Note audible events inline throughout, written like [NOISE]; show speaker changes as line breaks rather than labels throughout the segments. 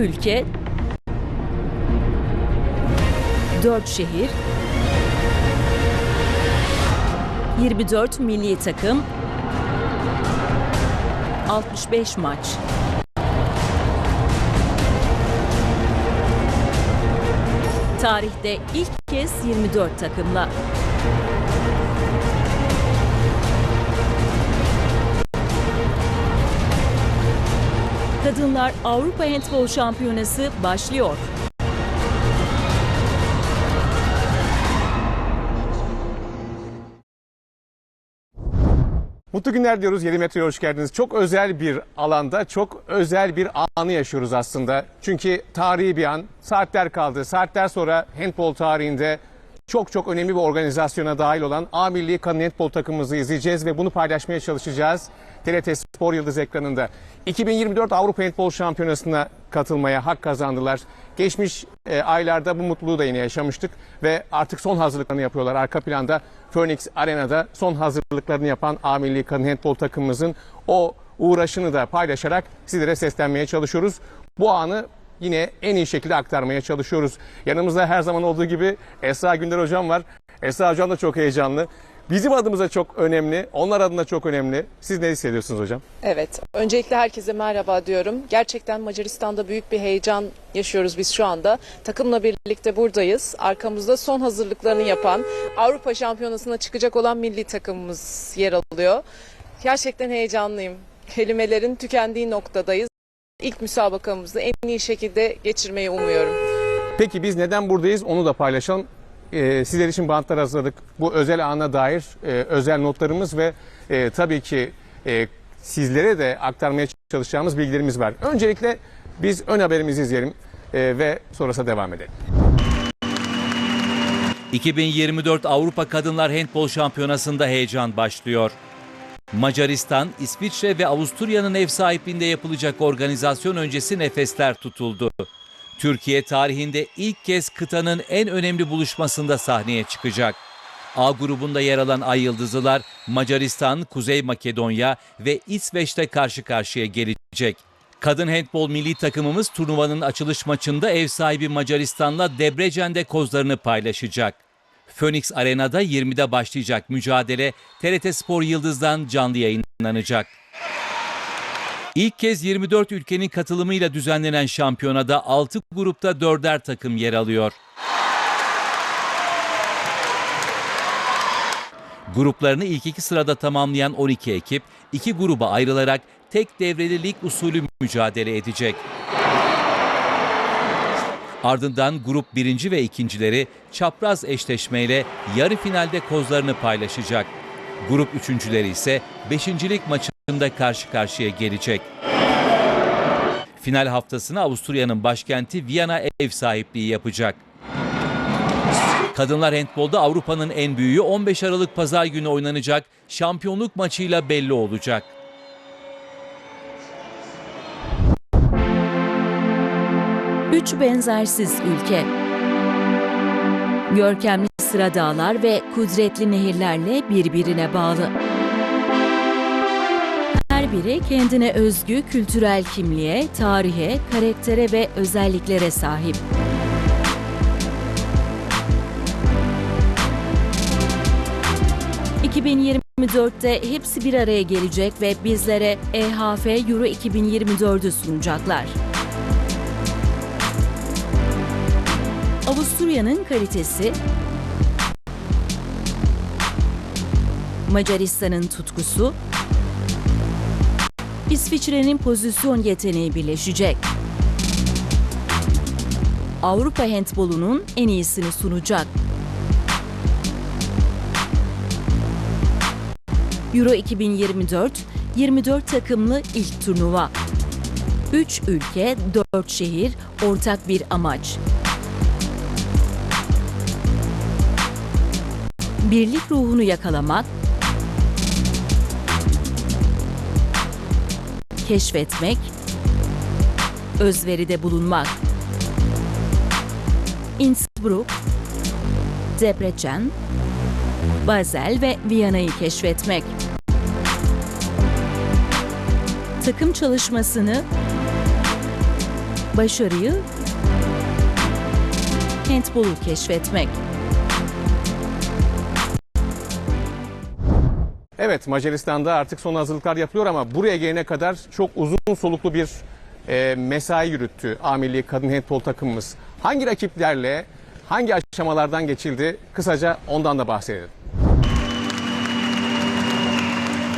ülke, 4 şehir, 24 milli takım, 65 maç. Tarihte ilk kez 24 takımla. Kadınlar Avrupa Handbol Şampiyonası başlıyor.
Mutlu günler diyoruz. 7 metreye hoş geldiniz. Çok özel bir alanda, çok özel bir anı yaşıyoruz aslında. Çünkü tarihi bir an. Saatler kaldı. Saatler sonra handball tarihinde çok çok önemli bir organizasyona dahil olan A Milli Kadın Handball takımımızı izleyeceğiz ve bunu paylaşmaya çalışacağız. TRT Spor Yıldız ekranında. 2024 Avrupa Handball Şampiyonası'na katılmaya hak kazandılar. Geçmiş e, aylarda bu mutluluğu da yine yaşamıştık ve artık son hazırlıklarını yapıyorlar. Arka planda Phoenix Arena'da son hazırlıklarını yapan A Milli Kadın Handball takımımızın o uğraşını da paylaşarak sizlere seslenmeye çalışıyoruz. Bu anı yine en iyi şekilde aktarmaya çalışıyoruz. Yanımızda her zaman olduğu gibi Esra Günder Hocam var. Esra Hocam da çok heyecanlı. Bizim adımıza çok önemli, onlar adına çok önemli. Siz ne hissediyorsunuz hocam?
Evet, öncelikle herkese merhaba diyorum. Gerçekten Macaristan'da büyük bir heyecan yaşıyoruz biz şu anda. Takımla birlikte buradayız. Arkamızda son hazırlıklarını yapan, Avrupa Şampiyonası'na çıkacak olan milli takımımız yer alıyor. Gerçekten heyecanlıyım. Kelimelerin tükendiği noktadayız. İlk müsabakamızı en iyi şekilde geçirmeyi umuyorum.
Peki biz neden buradayız onu da paylaşalım. Ee, sizler için bantlar hazırladık. Bu özel ana dair e, özel notlarımız ve e, tabii ki e, sizlere de aktarmaya çalışacağımız bilgilerimiz var. Öncelikle biz ön haberimizi izleyelim e, ve sonrasında devam edelim.
2024 Avrupa Kadınlar Handbol Şampiyonası'nda heyecan başlıyor. Macaristan, İsviçre ve Avusturya'nın ev sahipliğinde yapılacak organizasyon öncesi nefesler tutuldu. Türkiye tarihinde ilk kez kıtanın en önemli buluşmasında sahneye çıkacak. A grubunda yer alan Ay Yıldızlılar Macaristan, Kuzey Makedonya ve İsveç'te karşı karşıya gelecek. Kadın handbol milli takımımız turnuvanın açılış maçında ev sahibi Macaristan'la Debrecen'de kozlarını paylaşacak. Phoenix Arena'da 20'de başlayacak mücadele TRT Spor Yıldız'dan canlı yayınlanacak. İlk kez 24 ülkenin katılımıyla düzenlenen şampiyonada 6 grupta 4'er takım yer alıyor. Gruplarını ilk iki sırada tamamlayan 12 ekip iki gruba ayrılarak tek devreli lig usulü mücadele edecek. Ardından grup birinci ve ikincileri çapraz eşleşmeyle yarı finalde kozlarını paylaşacak. Grup üçüncüleri ise beşincilik maçında karşı karşıya gelecek. Final haftasını Avusturya'nın başkenti Viyana ev sahipliği yapacak. Kadınlar handbolda Avrupa'nın en büyüğü 15 Aralık Pazar günü oynanacak şampiyonluk maçıyla belli olacak.
Üç benzersiz ülke. Görkemli sıra dağlar ve kudretli nehirlerle birbirine bağlı. Her biri kendine özgü kültürel kimliğe, tarihe, karaktere ve özelliklere sahip. ...2024'te hepsi bir araya gelecek ve bizlere EHF Euro 2024'ü sunacaklar. Avusturya'nın kalitesi, Macaristan'ın tutkusu, İsviçre'nin pozisyon yeteneği birleşecek. Avrupa handbolunun en iyisini sunacak. Euro 2024, 24 takımlı ilk turnuva. 3 ülke, 4 şehir, ortak bir amaç. Birlik ruhunu yakalamak, keşfetmek, özveride bulunmak. Innsbruck, Debrecen, Basel ve Viyana'yı keşfetmek. Takım çalışmasını Başarıyı handbolu keşfetmek.
Evet Macaristan'da artık son hazırlıklar yapılıyor ama buraya gelene kadar çok uzun soluklu bir e, mesai yürüttü A Milli Kadın Handbol takımımız. Hangi rakiplerle hangi aşamalardan geçildi kısaca ondan da bahsedelim.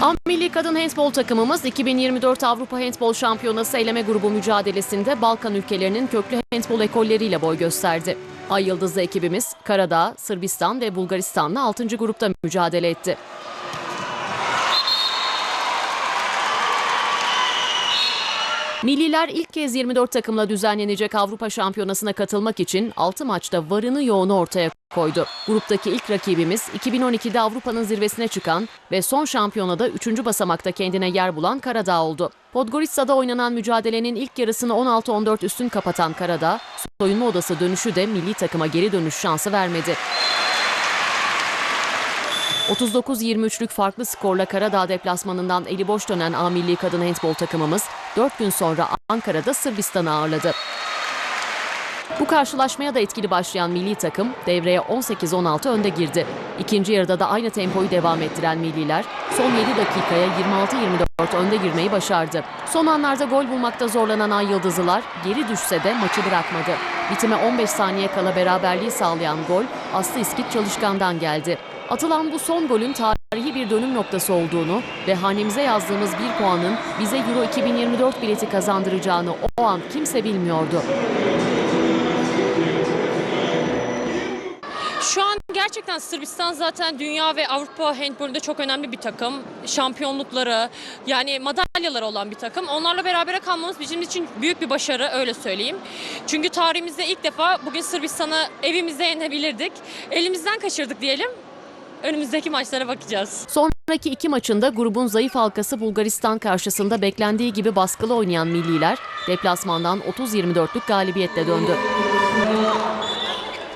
A Milli Kadın Handbol takımımız 2024 Avrupa Handbol Şampiyonası eleme grubu mücadelesinde Balkan ülkelerinin köklü handbol ekolleriyle boy gösterdi. Ay Yıldızlı ekibimiz Karadağ, Sırbistan ve Bulgaristan'la 6. grupta mücadele etti. Milliler ilk kez 24 takımla düzenlenecek Avrupa Şampiyonası'na katılmak için 6 maçta varını yoğunu ortaya koydu. Gruptaki ilk rakibimiz 2012'de Avrupa'nın zirvesine çıkan ve son şampiyonada 3. basamakta kendine yer bulan Karadağ oldu. Podgorica'da oynanan mücadelenin ilk yarısını 16-14 üstün kapatan Karadağ, soyunma odası dönüşü de milli takıma geri dönüş şansı vermedi. 39-23'lük farklı skorla Karadağ deplasmanından eli boş dönen A Kadın Handbol takımımız 4 gün sonra Ankara'da Sırbistan'ı ağırladı. Bu karşılaşmaya da etkili başlayan milli takım devreye 18-16 önde girdi. İkinci yarıda da aynı tempoyu devam ettiren milliler son 7 dakikaya 26-24 önde girmeyi başardı. Son anlarda gol bulmakta zorlanan Ay Yıldızlılar geri düşse de maçı bırakmadı. Bitime 15 saniye kala beraberliği sağlayan gol Aslı İskit Çalışkan'dan geldi. Atılan bu son golün tarihi bir dönüm noktası olduğunu ve hanemize yazdığımız bir puanın bize Euro 2024 bileti kazandıracağını o an kimse bilmiyordu.
Şu an gerçekten Sırbistan zaten dünya ve Avrupa handbolünde çok önemli bir takım. Şampiyonlukları yani madalyaları olan bir takım. Onlarla berabere kalmamız bizim için büyük bir başarı öyle söyleyeyim. Çünkü tarihimizde ilk defa bugün Sırbistan'ı evimizde yenebilirdik. Elimizden kaçırdık diyelim. Önümüzdeki maçlara bakacağız.
Sonraki iki maçında grubun zayıf halkası Bulgaristan karşısında beklendiği gibi baskılı oynayan milliler deplasmandan 30-24'lük galibiyetle döndü.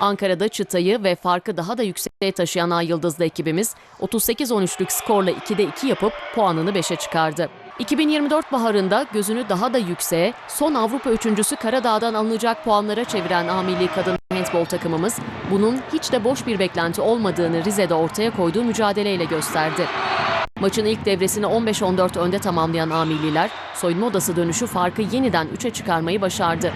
Ankara'da çıtayı ve farkı daha da yükseğe taşıyan Ay Yıldızlı ekibimiz 38-13'lük skorla 2'de 2 yapıp puanını 5'e çıkardı. 2024 baharında gözünü daha da yükseğe, son Avrupa üçüncüsü Karadağ'dan alınacak puanlara çeviren A Milli Kadın Handbol takımımız, bunun hiç de boş bir beklenti olmadığını Rize'de ortaya koyduğu mücadeleyle gösterdi. Maçın ilk devresini 15-14 önde tamamlayan A Milliler, soyunma odası dönüşü farkı yeniden 3'e çıkarmayı başardı.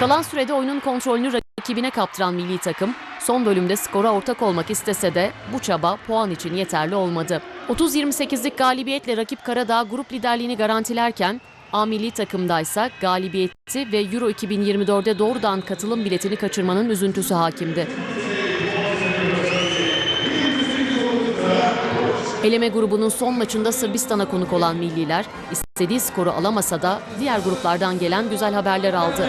Kalan sürede oyunun kontrolünü rakibine kaptıran milli takım, son bölümde skora ortak olmak istese de bu çaba puan için yeterli olmadı. 30-28'lik galibiyetle rakip Karadağ grup liderliğini garantilerken, A milli takımdaysa galibiyeti ve Euro 2024'de doğrudan katılım biletini kaçırmanın üzüntüsü hakimdi. Eleme grubunun son maçında Sırbistan'a konuk olan milliler istediği skoru alamasa da diğer gruplardan gelen güzel haberler aldı.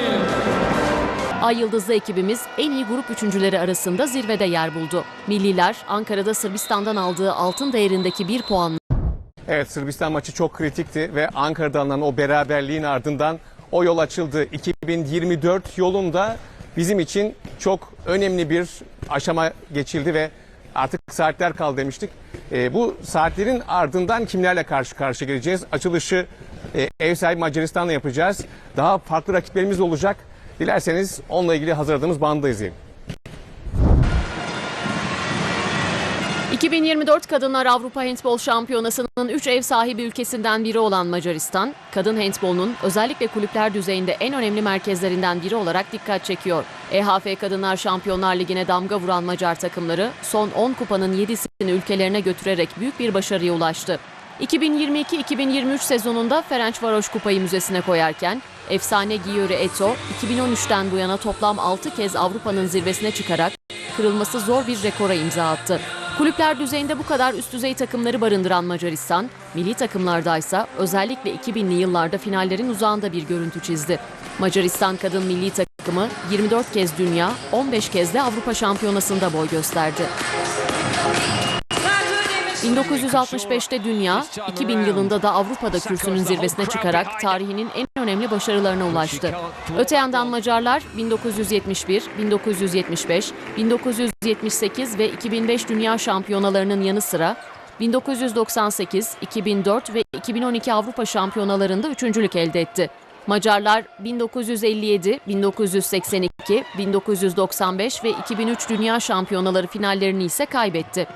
Ay Yıldızlı ekibimiz en iyi grup üçüncüleri arasında zirvede yer buldu. Milliler Ankara'da Sırbistan'dan aldığı altın değerindeki bir puanla
Evet Sırbistan maçı çok kritikti ve Ankara'da alınan o beraberliğin ardından o yol açıldı. 2024 yolunda bizim için çok önemli bir aşama geçildi ve artık saatler kaldı demiştik. Ee, bu saatlerin ardından kimlerle karşı karşıya geleceğiz? Açılışı e, ev sahibi Macaristan'la yapacağız. Daha farklı rakiplerimiz olacak. Dilerseniz onunla ilgili hazırladığımız bandı izleyelim.
2024 Kadınlar Avrupa Handbol Şampiyonası'nın 3 ev sahibi ülkesinden biri olan Macaristan, kadın handbolunun özellikle kulüpler düzeyinde en önemli merkezlerinden biri olarak dikkat çekiyor. EHF Kadınlar Şampiyonlar Ligi'ne damga vuran Macar takımları son 10 kupanın 7'sini ülkelerine götürerek büyük bir başarıya ulaştı. 2022-2023 sezonunda Ferencvaros Kupayı müzesine koyarken efsane Giori Eto 2013'ten bu yana toplam 6 kez Avrupa'nın zirvesine çıkarak kırılması zor bir rekora imza attı. Kulüpler düzeyinde bu kadar üst düzey takımları barındıran Macaristan, milli takımlardaysa özellikle 2000'li yıllarda finallerin uzağında bir görüntü çizdi. Macaristan kadın milli takımı 24 kez dünya, 15 kez de Avrupa Şampiyonası'nda boy gösterdi. 1965'te dünya, 2000 yılında da Avrupa'da kürsünün zirvesine çıkarak tarihinin en önemli başarılarına ulaştı. Öte yandan Macarlar 1971, 1975, 1978 ve 2005 dünya şampiyonalarının yanı sıra 1998, 2004 ve 2012 Avrupa Şampiyonalarında üçüncülük elde etti. Macarlar 1957, 1982, 1995 ve 2003 Dünya Şampiyonaları finallerini ise kaybetti.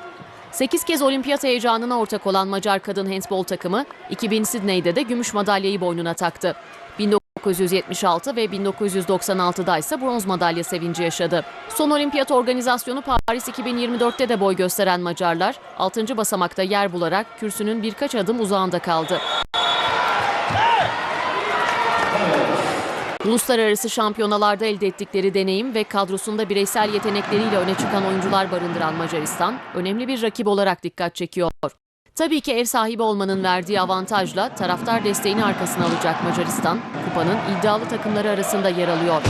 8 kez olimpiyat heyecanına ortak olan Macar kadın handbol takımı 2000 Sidney'de de gümüş madalyayı boynuna taktı. 1976 ve 1996'da ise bronz madalya sevinci yaşadı. Son olimpiyat organizasyonu Paris 2024'te de boy gösteren Macarlar 6. basamakta yer bularak kürsünün birkaç adım uzağında kaldı. Uluslararası şampiyonalarda elde ettikleri deneyim ve kadrosunda bireysel yetenekleriyle öne çıkan oyuncular barındıran Macaristan önemli bir rakip olarak dikkat çekiyor. Tabii ki ev sahibi olmanın verdiği avantajla taraftar desteğini arkasına alacak Macaristan, kupanın iddialı takımları arasında yer alıyor.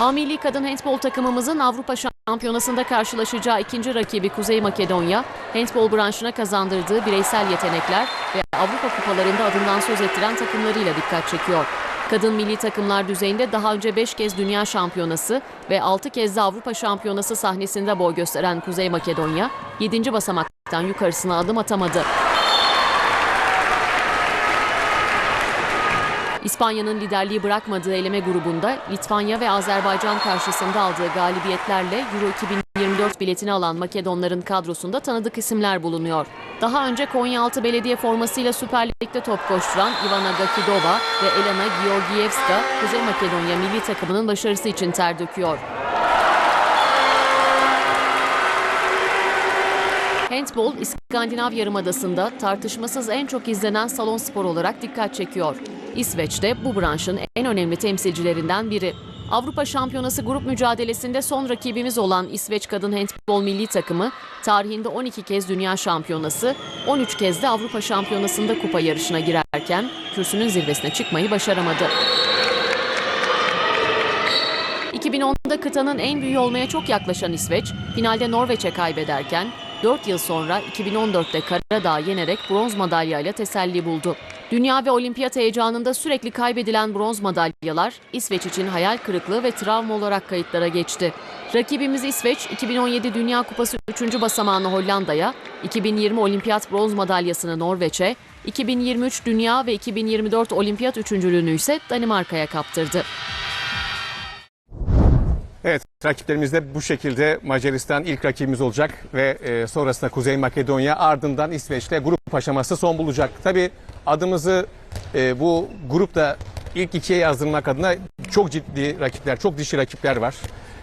A milli kadın handbol takımımızın Avrupa Şampiyonası'nda karşılaşacağı ikinci rakibi Kuzey Makedonya, handbol branşına kazandırdığı bireysel yetenekler ve Avrupa kupalarında adından söz ettiren takımlarıyla dikkat çekiyor. Kadın milli takımlar düzeyinde daha önce 5 kez Dünya Şampiyonası ve 6 kez de Avrupa Şampiyonası sahnesinde boy gösteren Kuzey Makedonya, 7. basamaktan yukarısına adım atamadı. İspanya'nın liderliği bırakmadığı eleme grubunda Litvanya ve Azerbaycan karşısında aldığı galibiyetlerle Euro 2024 biletini alan Makedonların kadrosunda tanıdık isimler bulunuyor. Daha önce Konyaaltı Belediye formasıyla Süper Lig'de top koşturan Ivana Gakidova ve Elena Georgievska, Kuzey Makedonya milli takımının başarısı için ter döküyor. Handball, İskandinav Yarımadası'nda tartışmasız en çok izlenen salon spor olarak dikkat çekiyor. İsveç'te bu branşın en önemli temsilcilerinden biri. Avrupa Şampiyonası grup mücadelesinde son rakibimiz olan İsveç Kadın Handbol Milli Takımı tarihinde 12 kez Dünya Şampiyonası, 13 kez de Avrupa Şampiyonası'nda kupa yarışına girerken kürsünün zirvesine çıkmayı başaramadı. 2010'da kıtanın en büyüğü olmaya çok yaklaşan İsveç, finalde Norveç'e kaybederken 4 yıl sonra 2014'te Karadağ'ı yenerek bronz madalyayla teselli buldu. Dünya ve olimpiyat heyecanında sürekli kaybedilen bronz madalyalar İsveç için hayal kırıklığı ve travma olarak kayıtlara geçti. Rakibimiz İsveç, 2017 Dünya Kupası 3. basamağını Hollanda'ya, 2020 olimpiyat bronz madalyasını Norveç'e, 2023 Dünya ve 2024 olimpiyat üçüncülüğünü ise Danimarka'ya kaptırdı.
Evet, rakiplerimiz de bu şekilde Macaristan ilk rakibimiz olacak ve e, sonrasında Kuzey Makedonya ardından İsveç'le grup aşaması son bulacak. Tabii adımızı e, bu grupta ilk ikiye yazdırmak adına çok ciddi rakipler, çok dişi rakipler var.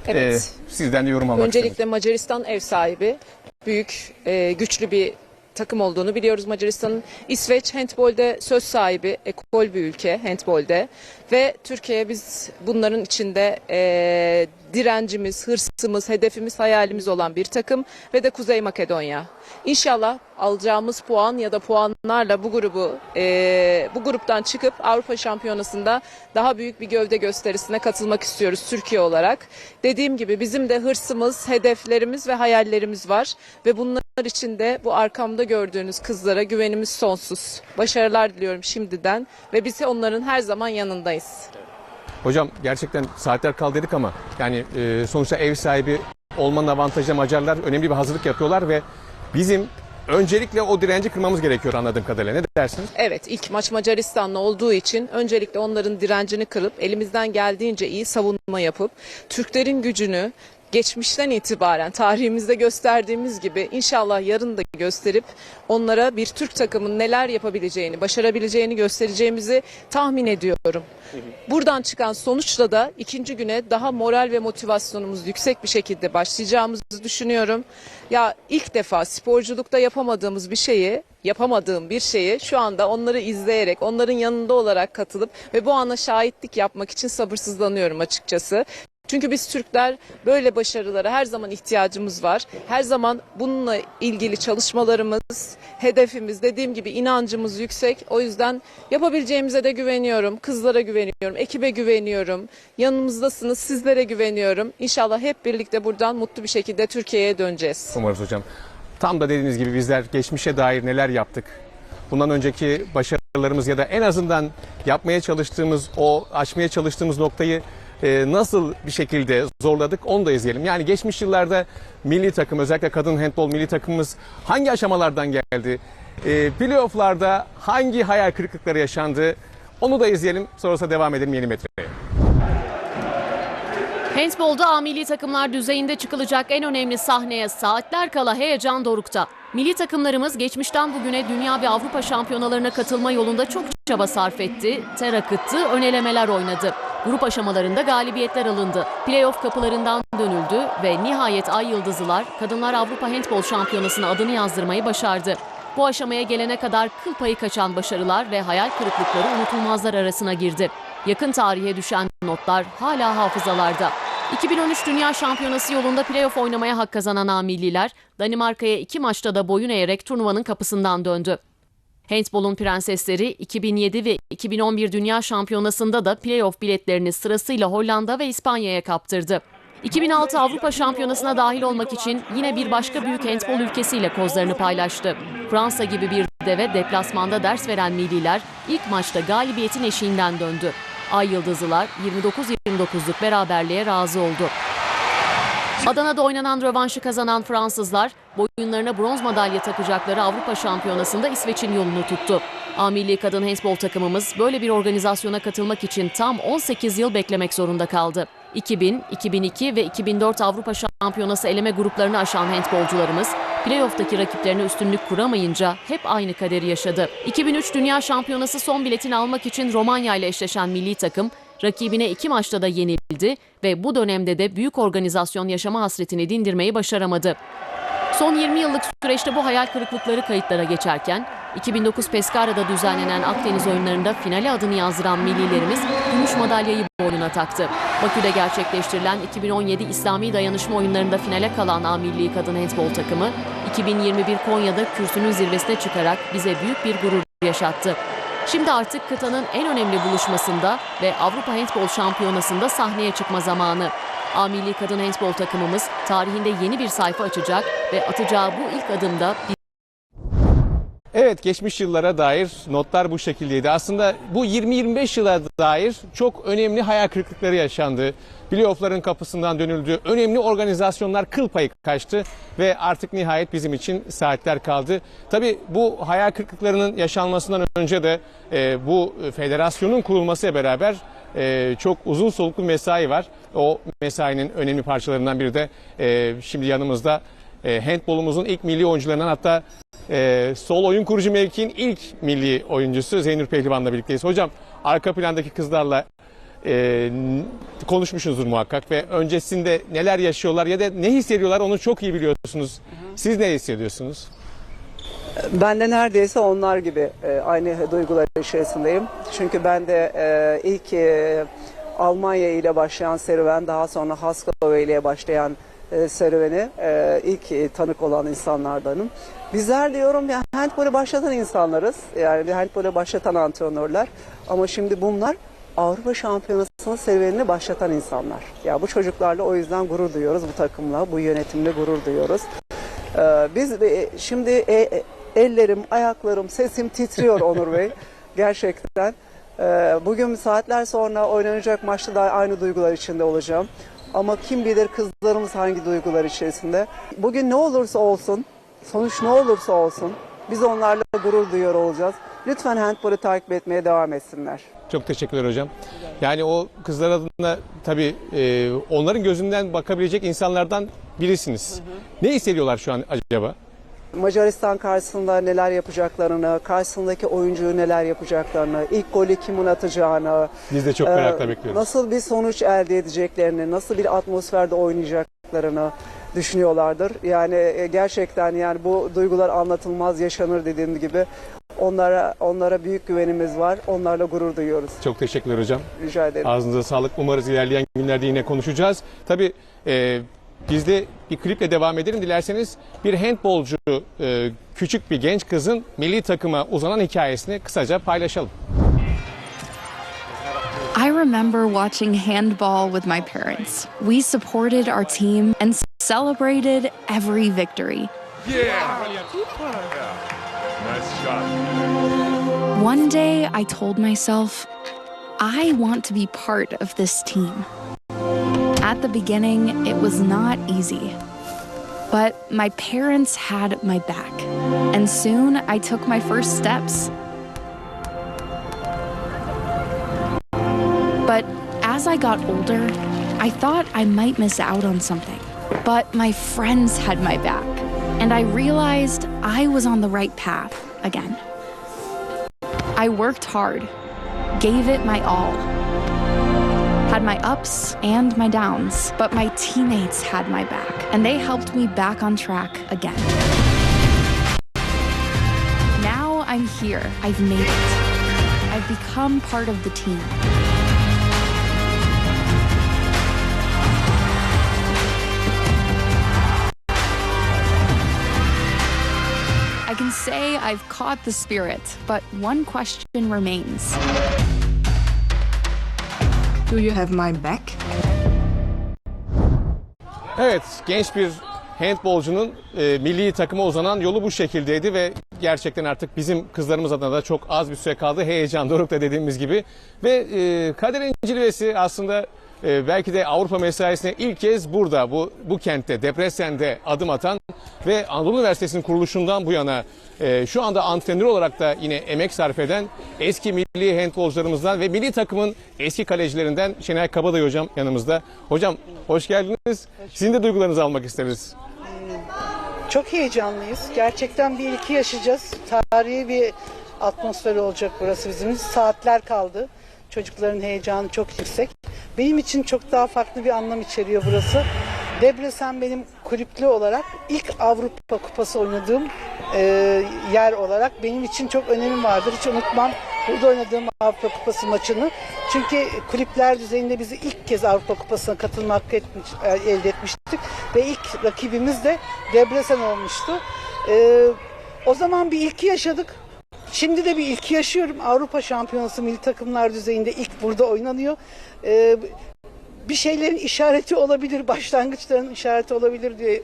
Evet.
E, sizden de yorum almak
Öncelikle
istedim.
Macaristan ev sahibi. Büyük, e, güçlü bir takım olduğunu biliyoruz Macaristan'ın. İsveç handbolde söz sahibi, ekol bir ülke handbolde. Ve Türkiye biz bunların içinde e, direncimiz, hırsımız, hedefimiz, hayalimiz olan bir takım. Ve de Kuzey Makedonya. İnşallah alacağımız puan ya da puanlarla bu grubu e, bu gruptan çıkıp Avrupa Şampiyonası'nda daha büyük bir gövde gösterisine katılmak istiyoruz Türkiye olarak. Dediğim gibi bizim de hırsımız, hedeflerimiz ve hayallerimiz var ve bunlar için de bu arkamda gördüğünüz kızlara güvenimiz sonsuz. Başarılar diliyorum şimdiden ve biz onların her zaman yanındayız.
Hocam gerçekten saatler kal dedik ama yani e, sonuçta ev sahibi olmanın avantajı Macarlar önemli bir hazırlık yapıyorlar ve bizim öncelikle o direnci kırmamız gerekiyor anladığım kadarıyla. Ne dersiniz?
Evet ilk maç Macaristan'la olduğu için öncelikle onların direncini kırıp elimizden geldiğince iyi savunma yapıp Türklerin gücünü geçmişten itibaren tarihimizde gösterdiğimiz gibi inşallah yarın da gösterip onlara bir Türk takımın neler yapabileceğini, başarabileceğini göstereceğimizi tahmin ediyorum. Buradan çıkan sonuçla da ikinci güne daha moral ve motivasyonumuz yüksek bir şekilde başlayacağımızı düşünüyorum. Ya ilk defa sporculukta yapamadığımız bir şeyi, yapamadığım bir şeyi şu anda onları izleyerek, onların yanında olarak katılıp ve bu ana şahitlik yapmak için sabırsızlanıyorum açıkçası. Çünkü biz Türkler böyle başarılara her zaman ihtiyacımız var. Her zaman bununla ilgili çalışmalarımız, hedefimiz, dediğim gibi inancımız yüksek. O yüzden yapabileceğimize de güveniyorum. Kızlara güveniyorum, ekibe güveniyorum. Yanımızdasınız, sizlere güveniyorum. İnşallah hep birlikte buradan mutlu bir şekilde Türkiye'ye döneceğiz.
Umarız hocam. Tam da dediğiniz gibi bizler geçmişe dair neler yaptık? Bundan önceki başarılarımız ya da en azından yapmaya çalıştığımız, o aşmaya çalıştığımız noktayı e, nasıl bir şekilde zorladık onu da izleyelim. Yani geçmiş yıllarda milli takım özellikle kadın handbol milli takımımız hangi aşamalardan geldi? e, playofflarda hangi hayal kırıklıkları yaşandı? Onu da izleyelim. Sonrasında devam edelim yeni metreye.
Handbolda A milli takımlar düzeyinde çıkılacak en önemli sahneye saatler kala heyecan dorukta. Milli takımlarımız geçmişten bugüne dünya ve Avrupa şampiyonalarına katılma yolunda çok çaba sarf etti, ter akıttı, önelemeler oynadı. Grup aşamalarında galibiyetler alındı. Playoff kapılarından dönüldü ve nihayet Ay Yıldızlılar Kadınlar Avrupa Handbol Şampiyonası'na adını yazdırmayı başardı. Bu aşamaya gelene kadar kıl payı kaçan başarılar ve hayal kırıklıkları unutulmazlar arasına girdi. Yakın tarihe düşen notlar hala hafızalarda. 2013 Dünya Şampiyonası yolunda playoff oynamaya hak kazanan A milliler, Danimarka'ya iki maçta da boyun eğerek turnuvanın kapısından döndü. Handbol'un prensesleri 2007 ve 2011 Dünya Şampiyonası'nda da playoff biletlerini sırasıyla Hollanda ve İspanya'ya kaptırdı. 2006 Avrupa Şampiyonası'na dahil olmak için yine bir başka büyük handbol ülkesiyle kozlarını paylaştı. Fransa gibi bir deve deplasmanda ders veren milliler ilk maçta galibiyetin eşiğinden döndü. Ay Yıldızlılar 29-29'luk beraberliğe razı oldu. Adana'da oynanan rövanşı kazanan Fransızlar boyunlarına bronz madalya takacakları Avrupa Şampiyonası'nda İsveç'in yolunu tuttu. A milli kadın handbol takımımız böyle bir organizasyona katılmak için tam 18 yıl beklemek zorunda kaldı. 2000, 2002 ve 2004 Avrupa Şampiyonası eleme gruplarını aşan handbolcularımız playoff'taki rakiplerine üstünlük kuramayınca hep aynı kaderi yaşadı. 2003 Dünya Şampiyonası son biletini almak için Romanya ile eşleşen milli takım rakibine iki maçta da yenildi ve bu dönemde de büyük organizasyon yaşama hasretini dindirmeyi başaramadı. Son 20 yıllık süreçte bu hayal kırıklıkları kayıtlara geçerken 2009 Pescara'da düzenlenen Akdeniz oyunlarında finale adını yazdıran millilerimiz gümüş madalyayı boynuna taktı. Bakü'de gerçekleştirilen 2017 İslami Dayanışma oyunlarında finale kalan A milli kadın handbol takımı 2021 Konya'da kürsünün zirvesine çıkarak bize büyük bir gurur yaşattı. Şimdi artık kıtanın en önemli buluşmasında ve Avrupa Handbol Şampiyonası'nda sahneye çıkma zamanı. A milli kadın handbol takımımız tarihinde yeni bir sayfa açacak ve atacağı bu ilk adımda
Evet geçmiş yıllara dair notlar bu şekildeydi. Aslında bu 20-25 yıla dair çok önemli hayal kırıklıkları yaşandı. Playoff'ların kapısından dönüldü. Önemli organizasyonlar kıl payı kaçtı ve artık nihayet bizim için saatler kaldı. Tabii bu hayal kırıklıklarının yaşanmasından önce de e, bu federasyonun kurulmasıyla beraber e, çok uzun soluklu mesai var. O mesainin önemli parçalarından biri de e, şimdi yanımızda e, handbolumuzun ilk milli oyuncularından hatta e, sol oyun kurucu mevkinin ilk milli oyuncusu Zeynur Pehlivan'la birlikteyiz. Hocam arka plandaki kızlarla e, konuşmuşsunuzdur muhakkak ve öncesinde neler yaşıyorlar ya da ne hissediyorlar onu çok iyi biliyorsunuz. Siz ne hissediyorsunuz?
Ben de neredeyse onlar gibi e, aynı duygular içerisindeyim. Çünkü ben de e, ilk e, Almanya ile başlayan serüven, daha sonra Haskova ile başlayan e, serüveni e, ilk e, tanık olan insanlardanım. Bizler diyorum ya handbolu başlatan insanlarız. Yani bir handbolu başlatan antrenörler. Ama şimdi bunlar Avrupa Şampiyonası'nın serüvenini başlatan insanlar. Ya bu çocuklarla o yüzden gurur duyuyoruz bu takımla, bu yönetimle gurur duyuyoruz. Ee, biz e, şimdi e, e, ellerim, ayaklarım, sesim titriyor Onur Bey. [LAUGHS] Gerçekten. Bugün saatler sonra oynanacak maçta da aynı duygular içinde olacağım. Ama kim bilir kızlarımız hangi duygular içerisinde. Bugün ne olursa olsun, sonuç ne olursa olsun biz onlarla gurur duyuyor olacağız. Lütfen handbolu takip etmeye devam etsinler.
Çok teşekkürler hocam. Yani o kızlar adına tabii e, onların gözünden bakabilecek insanlardan birisiniz. Ne hissediyorlar şu an acaba?
Macaristan karşısında neler yapacaklarını, karşısındaki oyuncuyu neler yapacaklarını, ilk golü kimin atacağını,
Biz de çok
e,
merakla bekliyoruz.
nasıl bir sonuç elde edeceklerini, nasıl bir atmosferde oynayacaklarını düşünüyorlardır. Yani e, gerçekten yani bu duygular anlatılmaz yaşanır dediğim gibi. Onlara onlara büyük güvenimiz var. Onlarla gurur duyuyoruz.
Çok teşekkürler hocam.
Rica ederim.
Ağzınıza sağlık. Umarız ilerleyen günlerde yine konuşacağız. Tabii e, biz de bir kliple devam edelim. Dilerseniz bir handbolcu, e, küçük bir genç kızın milli takıma uzanan hikayesini kısaca paylaşalım.
I remember watching handball with my parents. We supported our team and celebrated every victory. One day I told myself, I want to be part of this team. At the beginning, it was not easy. But my parents had my back, and soon I took my first steps. But as I got older, I thought I might miss out on something. But my friends had my back, and I realized I was on the right path again. I worked hard, gave it my all, had my ups and my downs, but my teammates had my back, and they helped me back on track again. Now I'm here. I've made it. I've become part of the team. I can say I've caught the spirit, but one question remains.
Do you have my back?
Evet, genç bir handbolcunun e, milli takıma uzanan yolu bu şekildeydi ve gerçekten artık bizim kızlarımız adına da çok az bir süre kaldı. Heyecan dorukta dediğimiz gibi. Ve e, kaderin cilvesi aslında e, belki de Avrupa mesaisine ilk kez burada, bu, bu kentte, Debrecen'de adım atan ve Anadolu Üniversitesi'nin kuruluşundan bu yana e, şu anda antrenör olarak da yine emek sarf eden eski milli handbolcularımızdan ve milli takımın eski kalecilerinden Şenay Kabadayı hocam yanımızda. Hocam hoş geldiniz. Sizin de duygularınızı almak isteriz.
Çok heyecanlıyız. Gerçekten bir iki yaşayacağız. Tarihi bir atmosfer olacak burası bizim. Saatler kaldı. Çocukların heyecanı çok yüksek. Benim için çok daha farklı bir anlam içeriyor burası. Debrecen benim kulüplü olarak ilk Avrupa Kupası oynadığım e, yer olarak benim için çok önemi vardır. Hiç unutmam burada oynadığım Avrupa Kupası maçını. Çünkü kulüpler düzeyinde bizi ilk kez Avrupa Kupası'na katılma hakkı etmiş, e, elde etmiştik. Ve ilk rakibimiz de Debrecen olmuştu. E, o zaman bir ilki yaşadık. Şimdi de bir ilki yaşıyorum. Avrupa Şampiyonası milli takımlar düzeyinde ilk burada oynanıyor. Ee, bir şeylerin işareti olabilir, başlangıçların işareti olabilir diye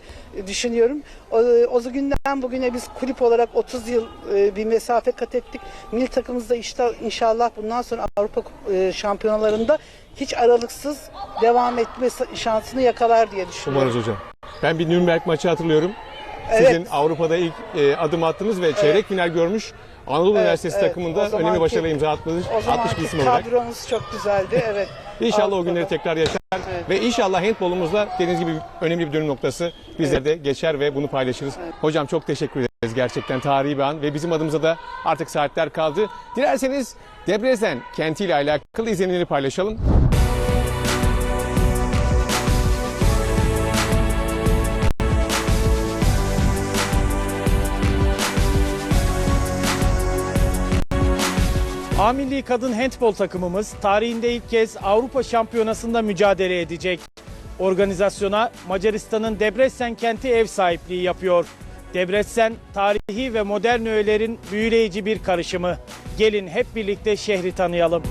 düşünüyorum. O, o günden bugüne biz kulüp olarak 30 yıl e, bir mesafe kat ettik. Milli takımımızda işte inşallah bundan sonra Avrupa e, şampiyonalarında hiç aralıksız devam etme şansını yakalar diye düşünüyorum.
Umarız hocam. Ben bir Nürnberg maçı hatırlıyorum. Sizin
Evet.
Avrupa'da ilk e, adım attınız ve çeyrek final görmüş Anadolu
Evet,
Üniversitesi
evet.
takımında
O
önemli başarılı imza atmış,
O
atmış bir isim olarak.
kadromuz çok güzeldi. Evet.
İnşallah o
Avrupa'da.
günleri tekrar yaşar
Evet.
ve inşallah handbolumuzda dediğiniz gibi önemli bir dönüm noktası bizlerde de geçer ve bunu paylaşırız. Hocam çok teşekkür ederiz gerçekten tarihi bir an ve bizim adımıza da artık saatler kaldı. Dilerseniz Debrecen kentiyle alakalı izlenimleri paylaşalım.
A Milli Kadın Handbol takımımız tarihinde ilk kez Avrupa Şampiyonası'nda mücadele edecek. Organizasyona Macaristan'ın Debrecen kenti ev sahipliği yapıyor. Debrecen tarihi ve modern öğelerin büyüleyici bir karışımı. Gelin hep birlikte şehri tanıyalım.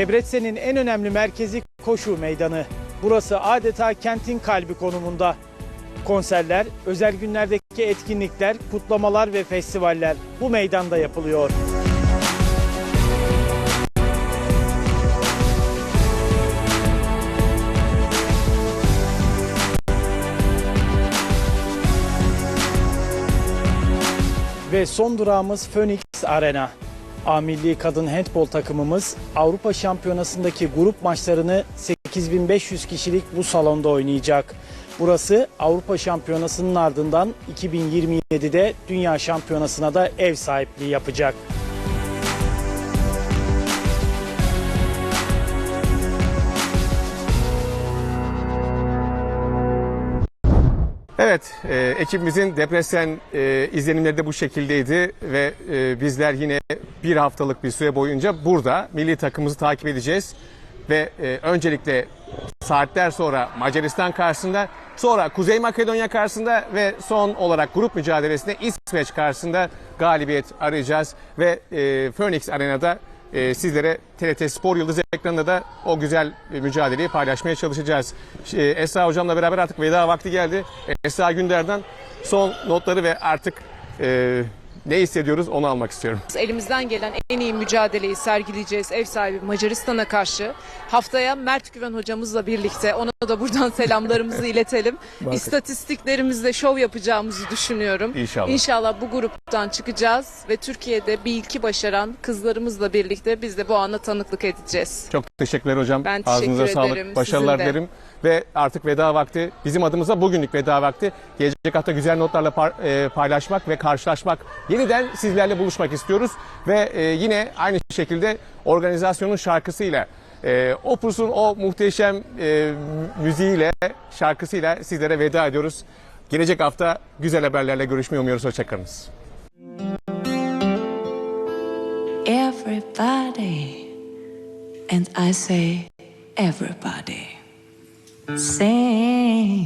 Debrecen'in en önemli merkezi koşu meydanı. Burası adeta kentin kalbi konumunda. Konserler, özel günlerdeki etkinlikler, kutlamalar ve festivaller bu meydanda yapılıyor. Ve son durağımız Phoenix Arena. A Milli Kadın Handbol takımımız Avrupa Şampiyonası'ndaki grup maçlarını 8500 kişilik bu salonda oynayacak. Burası Avrupa Şampiyonası'nın ardından 2027'de Dünya Şampiyonası'na da ev sahipliği yapacak.
Evet, e, ekibimizin depresen e, izlenimleri de bu şekildeydi ve e, bizler yine bir haftalık bir süre boyunca burada milli takımımızı takip edeceğiz. Ve e, öncelikle saatler sonra Macaristan karşısında, sonra Kuzey Makedonya karşısında ve son olarak grup mücadelesinde İsveç karşısında galibiyet arayacağız. Ve e, Phoenix Arena'da e, sizlere TRT Spor Yıldız ekranında da o güzel e, mücadeleyi paylaşmaya çalışacağız. E, Esra hocamla beraber artık veda vakti geldi. Esra Günder'den son notları ve artık e, ne hissediyoruz onu almak istiyorum.
Elimizden gelen en iyi mücadeleyi sergileyeceğiz ev sahibi Macaristan'a karşı. Haftaya Mert Güven hocamızla birlikte ona da buradan [LAUGHS] selamlarımızı iletelim. İstatistiklerimizle şov yapacağımızı düşünüyorum.
İnşallah.
İnşallah bu gruptan çıkacağız ve Türkiye'de bir ilki başaran kızlarımızla birlikte biz de bu ana tanıklık edeceğiz.
Çok teşekkürler hocam.
Ben teşekkür
Ağzınıza sağlık.
ederim,
Başarılar
sizin de.
dilerim. Ve artık veda vakti bizim adımıza bugünlük veda vakti. Gelecek hafta güzel notlarla par- e, paylaşmak ve karşılaşmak. Yeniden sizlerle buluşmak istiyoruz. Ve e, yine aynı şekilde organizasyonun şarkısıyla e, Opus'un o muhteşem e, müziğiyle, şarkısıyla sizlere veda ediyoruz. Gelecek hafta güzel haberlerle görüşmeyi umuyoruz. Hoşçakalınız.
everybody. And I say, everybody. Sing.